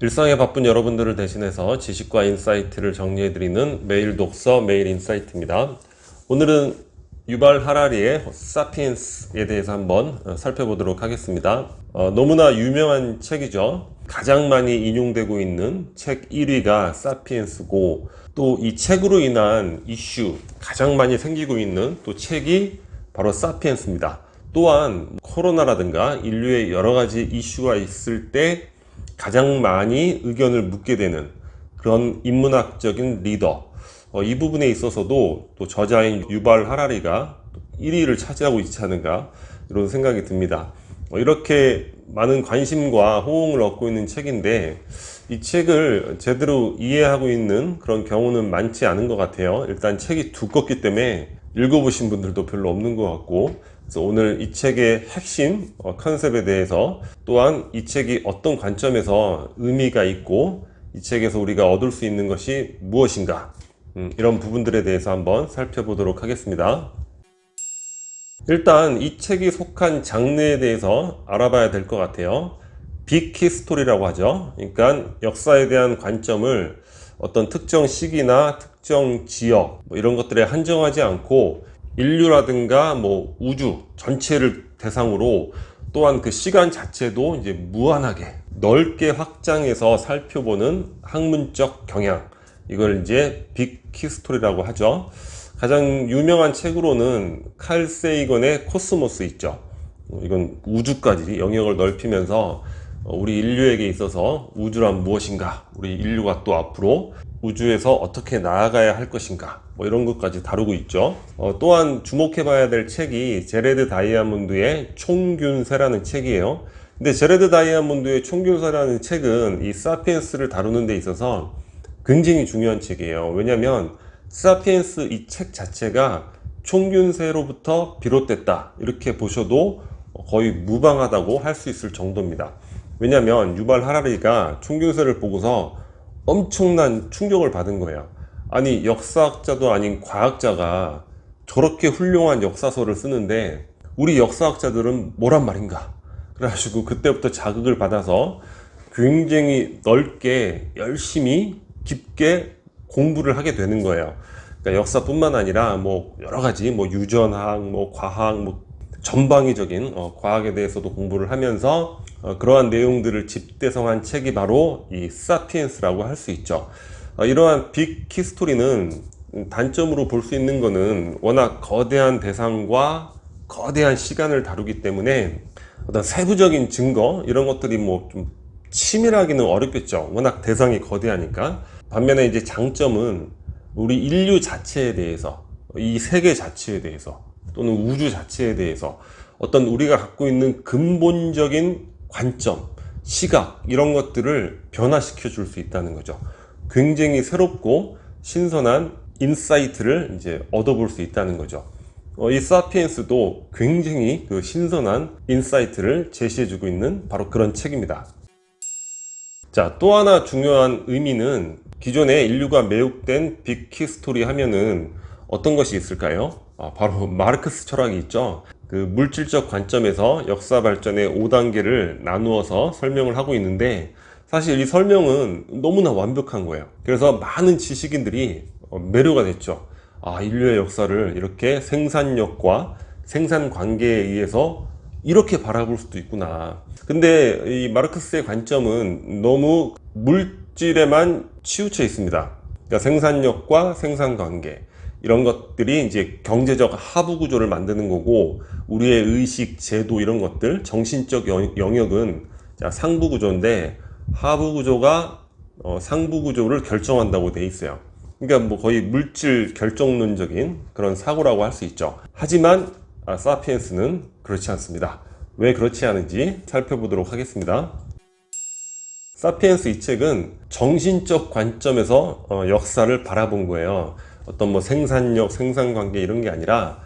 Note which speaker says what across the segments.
Speaker 1: 일상에 바쁜 여러분들을 대신해서 지식과 인사이트를 정리해드리는 매일 독서 매일 인사이트입니다. 오늘은 유발 하라리의 사피엔스에 대해서 한번 어, 살펴보도록 하겠습니다. 어, 너무나 유명한 책이죠. 가장 많이 인용되고 있는 책 1위가 사피엔스고 또 이 책으로 인한 이슈 가장 많이 생기고 있는 또 책이 바로 사피엔스입니다. 또한 코로나라든가 인류의 여러 가지 이슈가 있을 때 가장 많이 의견을 묻게 되는 그런 인문학적인 리더. 어, 이 부분에 있어서도 또 저자인 유발 하라리가 1위를 차지하고 있지 않은가 이런 생각이 듭니다. 어, 이렇게 많은 관심과 호응을 얻고 있는 책인데 이 책을 제대로 이해하고 있는 그런 경우는 많지 않은 것 같아요. 일단 책이 두껍기 때문에 읽어보신 분들도 별로 없는 것 같고 그래서 오늘 이 책의 핵심 어, 컨셉에 대해서 또한 이 책이 어떤 관점에서 의미가 있고 이 책에서 우리가 얻을 수 있는 것이 무엇인가 음, 이런 부분들에 대해서 한번 살펴보도록 하겠습니다. 일단 이 책이 속한 장르에 대해서 알아봐야 될 것 같아요. 빅히스토리라고 하죠. 그러니까 역사에 대한 관점을 어떤 특정 시기나 특정 지역 뭐 이런 것들에 한정하지 않고 인류라든가 뭐 우주 전체를 대상으로 또한 그 시간 자체도 이제 무한하게 넓게 확장해서 살펴보는 학문적 경향 이걸 이제 빅히스토리라고 하죠. 가장 유명한 책으로는 칼 세이건의 코스모스 있죠. 어, 이건 우주까지 영역을 넓히면서 어, 우리 인류에게 있어서 우주란 무엇인가, 우리 인류가 또 앞으로 우주에서 어떻게 나아가야 할 것인가, 뭐 이런 것까지 다루고 있죠. 어, 또한 주목해 봐야 될 책이 제레드 다이아몬드의 총균세라는 책이에요. 근데 제레드 다이아몬드의 총균세라는 책은 이 사피엔스를 다루는 데 있어서 굉장히 중요한 책이에요. 왜냐하면 사피엔스 이 책 자체가 총균세로부터 비롯됐다 이렇게 보셔도 거의 무방하다고 할 수 있을 정도입니다. 왜냐하면 유발 하라리가 총균세를 보고서 엄청난 충격을 받은 거예요. 아니 역사학자도 아닌 과학자가 저렇게 훌륭한 역사서를 쓰는데 우리 역사학자들은 뭐란 말인가? 그래가지고 그때부터 자극을 받아서 굉장히 넓게 열심히 깊게 공부를 하게 되는 거예요. 그러니까 역사뿐만 아니라 뭐 여러 가지 뭐 유전학, 뭐 과학, 뭐 전방위적인 어, 과학에 대해서도 공부를 하면서 어, 그러한 내용들을 집대성한 책이 바로 이 사피엔스라고 할 수 있죠. 어, 이러한 빅 히스토리는 단점으로 볼 수 있는 거는 워낙 거대한 대상과 거대한 시간을 다루기 때문에 어떤 세부적인 증거 이런 것들이 뭐 좀 치밀하기는 어렵겠죠. 워낙 대상이 거대하니까. 반면에 이제 장점은 우리 인류 자체에 대해서 이 세계 자체에 대해서 또는 우주 자체에 대해서 어떤 우리가 갖고 있는 근본적인 관점, 시각 이런 것들을 변화시켜 줄 수 있다는 거죠. 굉장히 새롭고 신선한 인사이트를 이제 얻어볼 수 있다는 거죠. 어, 이 사피엔스도 굉장히 그 신선한 인사이트를 제시해주고 있는 바로 그런 책입니다. 자, 또 하나 중요한 의미는 기존에 인류가 매혹된 빅히스토리 하면은 어떤 것이 있을까요? 아, 바로 마르크스 철학이 있죠. 그 물질적 관점에서 역사 발전의 5단계를 나누어서 설명을 하고 있는데 사실 이 설명은 너무나 완벽한 거예요. 그래서 많은 지식인들이 어, 매료가 됐죠. 아, 인류의 역사를 이렇게 생산력과 생산 관계에 의해서 이렇게 바라볼 수도 있구나. 근데 이 마르크스의 관점은 너무 물질에만 치우쳐 있습니다. 그러니까 생산력과 생산 관계. 이런 것들이 이제 경제적 하부 구조를 만드는 거고 우리의 의식, 제도 이런 것들, 정신적 영역은 상부 구조인데 하부 구조가 어, 상부 구조를 결정한다고 돼 있어요. 그러니까 뭐 거의 물질 결정론적인 그런 사고라고 할 수 있죠. 하지만 아, 사피엔스는 그렇지 않습니다. 왜 그렇지 않은지 살펴보도록 하겠습니다. 사피엔스 이 책은 정신적 관점에서 어, 역사를 바라본 거예요. 어떤 뭐 생산력, 생산관계 이런 게 아니라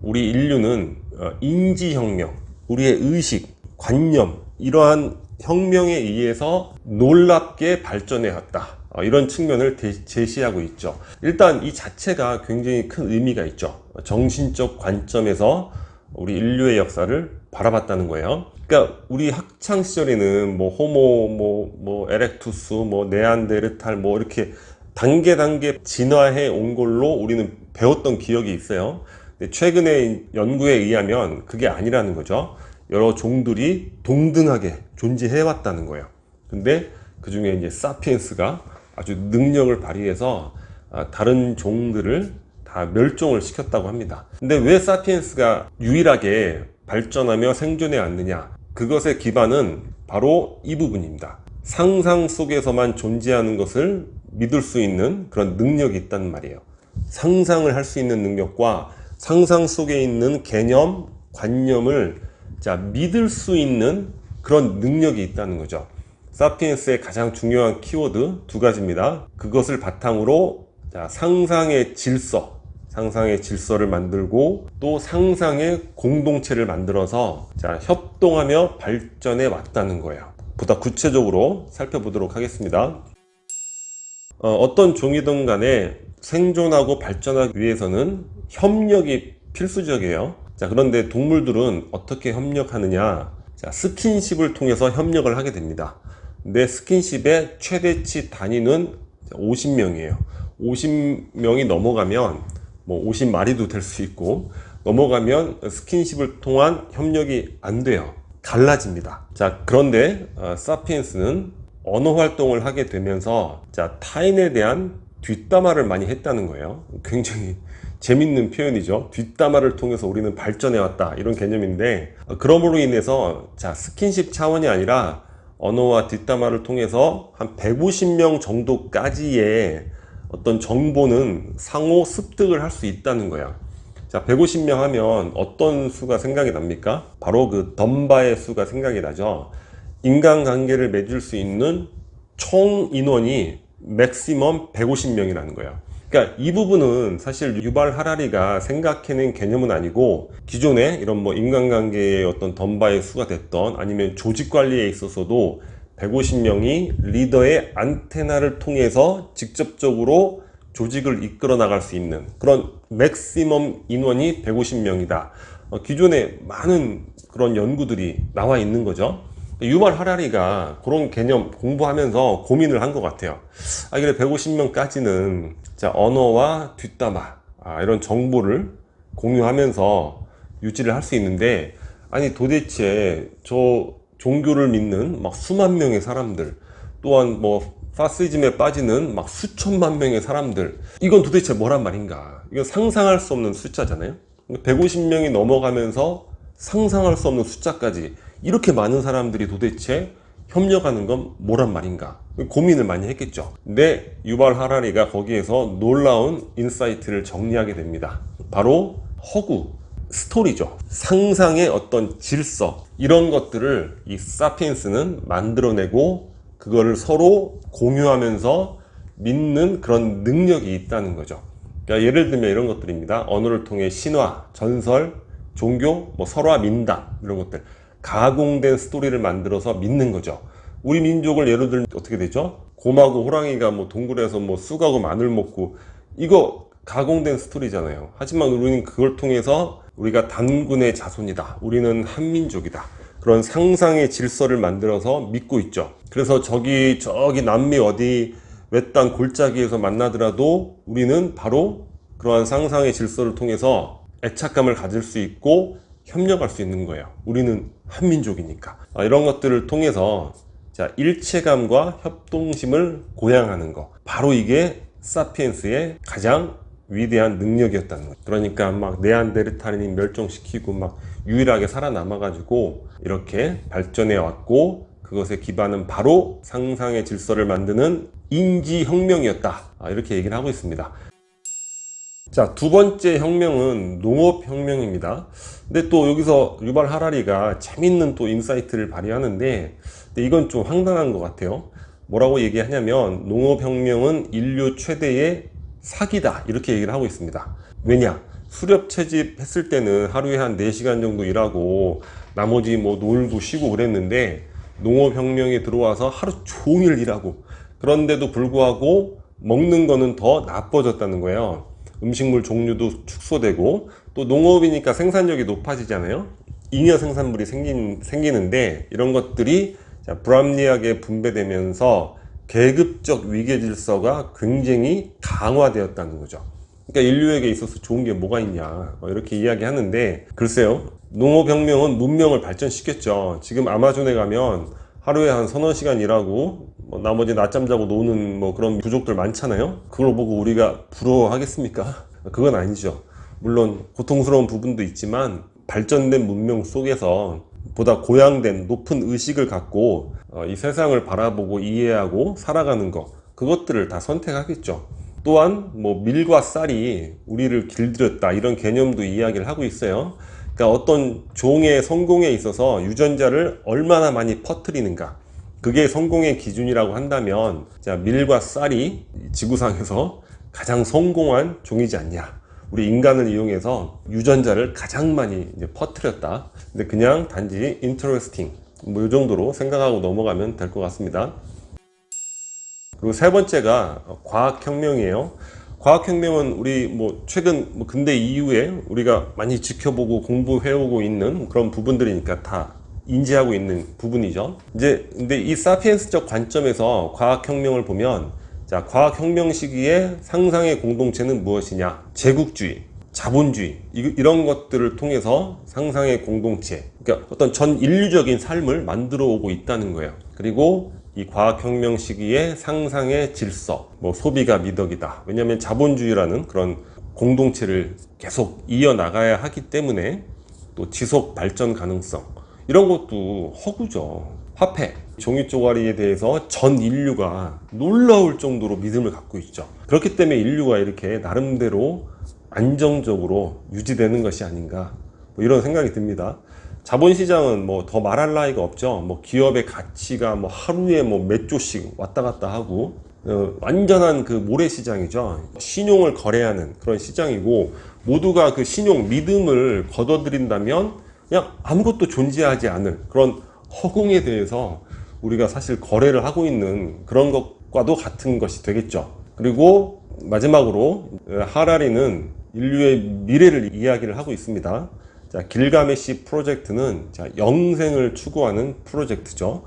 Speaker 1: 우리 인류는 어, 인지혁명, 우리의 의식, 관념 이러한 혁명에 의해서 놀랍게 발전해 왔다. 어, 이런 측면을 제시하고 있죠. 일단 이 자체가 굉장히 큰 의미가 있죠. 정신적 관점에서 우리 인류의 역사를 바라봤다는 거예요. 그러니까 우리 학창 시절에는 뭐 호모, 뭐, 뭐 에렉투스, 뭐 네안데르탈, 뭐 이렇게 단계 단계 진화해 온 걸로 우리는 배웠던 기억이 있어요. 근데 최근에 연구에 의하면 그게 아니라는 거죠. 여러 종들이 동등하게 존재해 왔다는 거예요. 근데 그 중에 이제 사피엔스가 아주 능력을 발휘해서 아, 다른 종들을 다 멸종을 시켰다고 합니다. 근데 왜 사피엔스가 유일하게 발전하며 생존해 왔느냐? 그것의 기반은 바로 이 부분입니다. 상상 속에서만 존재하는 것을 믿을 수 있는 그런 능력이 있다는 말이에요. 상상을 할 수 있는 능력과 상상 속에 있는 개념, 관념을 자, 믿을 수 있는 그런 능력이 있다는 거죠. 사피엔스의 가장 중요한 키워드 두 가지입니다. 그것을 바탕으로 자, 상상의 질서, 상상의 질서를 만들고 또 상상의 공동체를 만들어서 자, 협동하며 발전해 왔다는 거예요. 보다 구체적으로 살펴보도록 하겠습니다. 어, 떤 종이든 간에 생존하고 발전하기 위해서는 협력이 필수적이에요. 자, 그런데 동물들은 어떻게 협력하느냐? 자, 스킨십을 통해서 협력을 하게 됩니다. 근데 스킨십의 최대치 단위는 50명이에요. 50명이 넘어가면 뭐 50마리도 될 수 있고 넘어가면 스킨십을 통한 협력이 안 돼요. 갈라집니다. 자, 그런데 어, 사피엔스는 언어 활동을 하게 되면서 자, 타인에 대한 뒷담화를 많이 했다는 거예요. 굉장히 재밌는 표현이죠. 뒷담화를 통해서 우리는 발전해 왔다. 이런 개념인데, 어, 그러므로 인해서 자, 스킨십 차원이 아니라 언어와 뒷담화를 통해서 한 150명 정도까지의 어떤 정보는 상호 습득을 할 수 있다는 거야. 자, 150명 하면 어떤 수가 생각이 납니까? 바로 그 덤바의 수가 생각이 나죠. 인간관계를 맺을 수 있는 총 인원이 맥시멈 150명이라는 거야. 그러니까 이 부분은 사실 유발 하라리가 생각해낸 개념은 아니고 기존에 이런 뭐 인간관계의 어떤 덤바의 수가 됐던 아니면 조직 관리에 있어서도 150명이 리더의 안테나를 통해서 직접적으로 조직을 이끌어 나갈 수 있는 그런 맥시멈 인원이 150명이다. 어, 기존에 많은 그런 연구들이 나와 있는 거죠. 유발 하라리가 그런 개념 공부하면서 고민을 한 것 같아요. 아, 그래, 150명까지는 자, 언어와 뒷담화, 아, 이런 정보를 공유하면서 유지를 할 수 있는데, 아니, 도대체 저 종교를 믿는 막 수만 명의 사람들, 또한 뭐, 파시즘에 빠지는 막 수천만 명의 사람들, 이건 도대체 뭐란 말인가? 이건 상상할 수 없는 숫자잖아요? 150명이 넘어가면서 상상할 수 없는 숫자까지 이렇게 많은 사람들이 도대체 협력하는 건 뭐란 말인가? 고민을 많이 했겠죠. 근데 유발 하라리가 거기에서 놀라운 인사이트를 정리하게 됩니다. 바로 허구 스토리죠. 상상의 어떤 질서 이런 것들을 이 사피엔스는 만들어내고 그거를 서로 공유하면서 믿는 그런 능력이 있다는 거죠. 그러니까 예를 들면 이런 것들입니다. 언어를 통해 신화, 전설, 종교, 뭐 설화, 민담 이런 것들 가공된 스토리를 만들어서 믿는 거죠. 우리 민족을 예를 들면 어떻게 되죠? 곰하고 호랑이가 뭐 동굴에서 뭐 쑥하고 마늘 먹고 이거 가공된 스토리잖아요. 하지만 우리는 그걸 통해서 우리가 단군의 자손이다. 우리는 한민족이다. 그런 상상의 질서를 만들어서 믿고 있죠. 그래서 저기 저기 남미 어디 외딴 골짜기에서 만나더라도 우리는 바로 그러한 상상의 질서를 통해서 애착감을 가질 수 있고 협력할 수 있는 거예요. 우리는 한민족이니까. 아, 이런 것들을 통해서 자, 일체감과 협동심을 고양하는 거. 바로 이게 사피엔스의 가장 위대한 능력이었다는 거예요. 그러니까 막 네안데르탈인 멸종시키고 막 유일하게 살아남아가지고 이렇게 발전해 왔고 그것의 기반은 바로 상상의 질서를 만드는 인지혁명이었다. 아, 이렇게 얘기를 하고 있습니다. 자, 두 번째 혁명은 농업혁명입니다. 근데 또 여기서 유발 하라리가 재밌는 또 인사이트를 발휘하는데, 근데 이건 좀 황당한 것 같아요. 뭐라고 얘기하냐면, 농업혁명은 인류 최대의 사기다. 이렇게 얘기를 하고 있습니다. 왜냐? 수렵 채집했을 때는 하루에 한 4시간 정도 일하고, 나머지 뭐 놀고 쉬고 그랬는데, 농업혁명이 들어와서 하루 종일 일하고, 그런데도 불구하고 먹는 거는 더 나빠졌다는 거예요. 음식물 종류도 축소되고 또 농업이니까 생산력이 높아지잖아요. 잉여 생산물이 생긴, 생기는데 이런 것들이 자, 불합리하게 분배되면서 계급적 위계 질서가 굉장히 강화되었다는 거죠. 그러니까 인류에게 있어서 좋은 게 뭐가 있냐 어, 이렇게 이야기하는데 글쎄요 농업혁명은 문명을 발전시켰죠. 지금 아마존에 가면 하루에 한 서너 시간 일하고 뭐 나머지 낮잠 자고 노는 뭐 그런 부족들 많잖아요. 그걸 보고 우리가 부러워하겠습니까? 그건 아니죠. 물론 고통스러운 부분도 있지만 발전된 문명 속에서 보다 고양된 높은 의식을 갖고 어, 이 세상을 바라보고 이해하고 살아가는 것 그것들을 다 선택하겠죠. 또한 뭐 밀과 쌀이 우리를 길들였다 이런 개념도 이야기를 하고 있어요. 그러니까 어떤 종의 성공에 있어서 유전자를 얼마나 많이 퍼뜨리는가 그게 성공의 기준이라고 한다면 자 밀과 쌀이 지구상에서 가장 성공한 종이지 않냐. 우리 인간을 이용해서 유전자를 가장 많이 퍼뜨렸다. 근데 그냥 단지 interesting 뭐이 정도로 생각하고 넘어가면 될 것 같습니다. 그리고 세 번째가 과학혁명이에요. 과학혁명은 우리 뭐 최근 뭐 근대 이후에 우리가 많이 지켜보고 공부해오고 있는 그런 부분들이니까 다 인지하고 있는 부분이죠. 이제 근데 이 사피엔스적 관점에서 과학혁명을 보면 자 과학혁명 시기에 상상의 공동체는 무엇이냐? 제국주의, 자본주의 이- 이런 것들을 통해서 상상의 공동체, 그러니까 어떤 전 인류적인 삶을 만들어 오고 있다는 거예요. 그리고 이 과학혁명 시기에 상상의 질서, 뭐 소비가 미덕이다. 왜냐하면 자본주의라는 그런 공동체를 계속 이어나가야 하기 때문에 또 지속 발전 가능성 이런 것도 허구죠. 화폐, 종이 쪼가리에 대해서 전 인류가 놀라울 정도로 믿음을 갖고 있죠. 그렇기 때문에 인류가 이렇게 나름대로 안정적으로 유지되는 것이 아닌가 뭐 이런 생각이 듭니다. 자본시장은 뭐 더 말할 나위가 없죠. 뭐 기업의 가치가 뭐 하루에 뭐 몇 조씩 왔다 갔다 하고 어, 완전한 그 모래시장이죠. 신용을 거래하는 그런 시장이고 모두가 그 신용 믿음을 걷어들인다면 그냥 아무것도 존재하지 않을 그런 허공에 대해서 우리가 사실 거래를 하고 있는 그런 것과도 같은 것이 되겠죠. 그리고 마지막으로 하라리는 인류의 미래를 이야기를 하고 있습니다. 자, 길가메시 프로젝트는 자, 영생을 추구하는 프로젝트죠.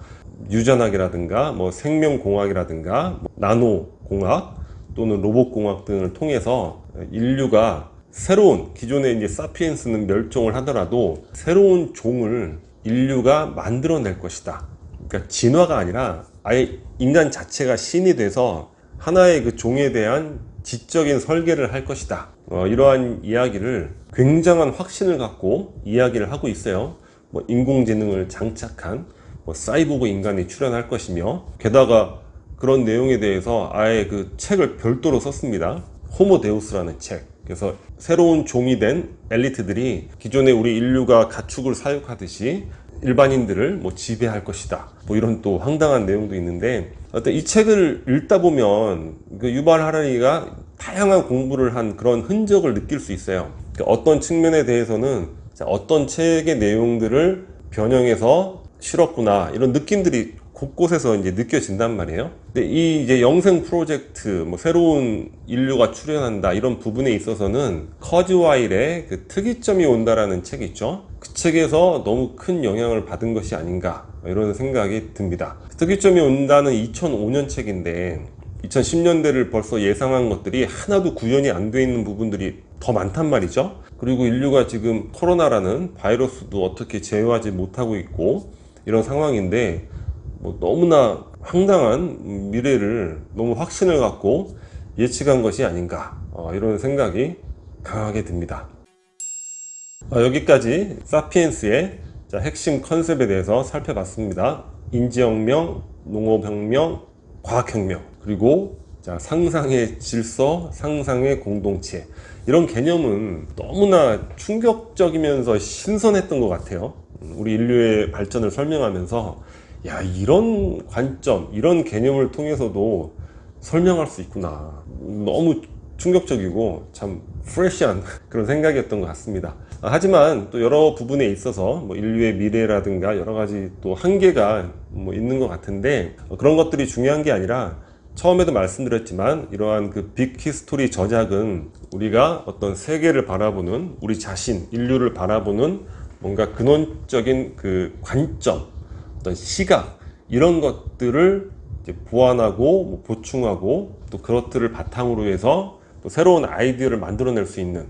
Speaker 1: 유전학이라든가 뭐 생명공학이라든가 뭐 나노공학 또는 로봇공학 등을 통해서 인류가 새로운 기존의 이제 사피엔스는 멸종을 하더라도 새로운 종을 인류가 만들어낼 것이다. 그러니까 진화가 아니라 아예 인간 자체가 신이 돼서 하나의 그 종에 대한 지적인 설계를 할 것이다. 어, 이러한 이야기를 굉장한 확신을 갖고 이야기를 하고 있어요. 뭐 인공지능을 장착한 뭐 사이보그 인간이 출연할 것이며 게다가 그런 내용에 대해서 아예 그 책을 별도로 썼습니다. 호모 데우스라는 책. 그래서 새로운 종이 된 엘리트들이 기존의 우리 인류가 가축을 사육하듯이 일반인들을 뭐 지배할 것이다. 뭐 이런 또 황당한 내용도 있는데 어떤 이 책을 읽다 보면 그 유발 하라리가 다양한 공부를 한 그런 흔적을 느낄 수 있어요. 그러니까 어떤 측면에 대해서는 자, 어떤 책의 내용들을 변형해서 실었구나 이런 느낌들이 곳곳에서 이제 느껴진단 말이에요. 근데 이 이제 영생 프로젝트, 뭐 새로운 인류가 출연한다 이런 부분에 있어서는 커즈와일의 그 특이점이 온다라는 책이 있죠. 그 책에서 너무 큰 영향을 받은 것이 아닌가 이런 생각이 듭니다. 특이점이 온다는 2005년 책인데 2010년대를 벌써 예상한 것들이 하나도 구현이 안 돼 있는 부분들이 더 많단 말이죠. 그리고 인류가 지금 코로나라는 바이러스도 어떻게 제어하지 못하고 있고 이런 상황인데 뭐 너무나 황당한 미래를 너무 확신을 갖고 예측한 것이 아닌가 어, 이런 생각이 강하게 듭니다. 어, 여기까지 사피엔스의 자, 핵심 컨셉에 대해서 살펴봤습니다. 인지혁명, 농업혁명, 과학혁명, 그리고 자, 상상의 질서, 상상의 공동체. 이런 개념은 너무나 충격적이면서 신선했던 것 같아요. 음, 우리 인류의 발전을 설명하면서, 야, 이런 관점, 이런 개념을 통해서도 설명할 수 있구나. 너무 충격적이고 참 프레시한 그런 생각이었던 것 같습니다. 아, 하지만 또 여러 부분에 있어서 뭐 인류의 미래라든가 여러 가지 또 한계가 뭐 있는 것 같은데 어, 그런 것들이 중요한 게 아니라 처음에도 말씀드렸지만 이러한 그 빅히스토리 저작은 우리가 어떤 세계를 바라보는 우리 자신 인류를 바라보는 뭔가 근원적인 그 관점 어떤 시각 이런 것들을 보완하고 뭐 보충하고 또 그것들을 바탕으로 해서 또 새로운 아이디어를 만들어낼 수 있는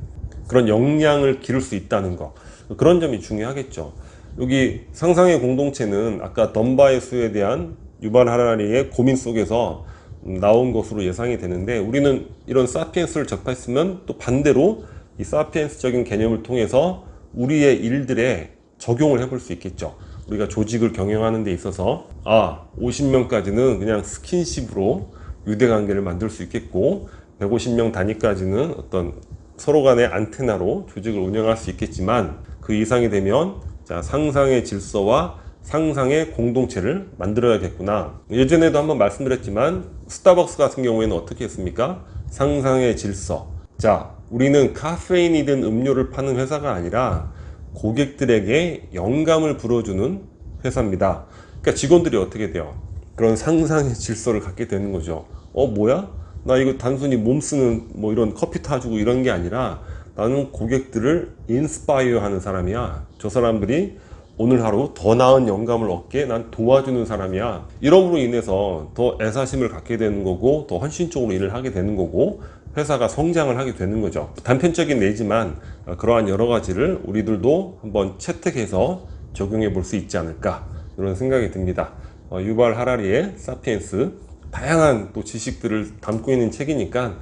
Speaker 1: 그런 역량을 기를 수 있다는 거 그런 점이 중요하겠죠. 여기 상상의 공동체는 아까 덤바의 수에 대한 유발 하라리의 고민 속에서 음, 나온 것으로 예상이 되는데 우리는 이런 사피엔스를 접했으면 또 반대로 이 사피엔스적인 개념을 통해서 우리의 일들에 적용을 해볼 수 있겠죠. 우리가 조직을 경영하는 데 있어서 아 50명까지는 그냥 스킨십으로 유대 관계를 만들 수 있겠고 150명 단위까지는 어떤 서로 간의 안테나로 조직을 운영할 수 있겠지만 그 이상이 되면 자 상상의 질서와 상상의 공동체를 만들어야겠구나. 예전에도 한번 말씀드렸지만 스타벅스 같은 경우에는 어떻게 했습니까? 상상의 질서. 자, 우리는 카페인이 든 음료를 파는 회사가 아니라 고객들에게 영감을 불어주는 회사입니다. 그러니까 직원들이 어떻게 돼요? 그런 상상의 질서를 갖게 되는 거죠. 어, 뭐야? 나 이거 단순히 몸 쓰는 뭐 이런 커피 타주고 이런 게 아니라 나는 고객들을 인스파이어 하는 사람이야. 저 사람들이 오늘 하루 더 나은 영감을 얻게 난 도와주는 사람이야. 이러므로 인해서 더 애사심을 갖게 되는 거고 더 헌신적으로 일을 하게 되는 거고 회사가 성장을 하게 되는 거죠. 단편적인 예지만 그러한 여러 가지를 우리들도 한번 채택해서 적용해 볼 수 있지 않을까 이런 생각이 듭니다. 어, 유발 하라리의 사피엔스 다양한 또 지식들을 담고 있는 책이니까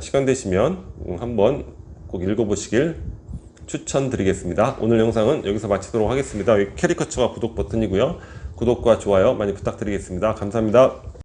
Speaker 1: 시간 되시면 한번 꼭 읽어보시길 추천드리겠습니다. 오늘 영상은 여기서 마치도록 하겠습니다. 캐리커처가 구독 버튼이고요. 구독과 좋아요 많이 부탁드리겠습니다. 감사합니다.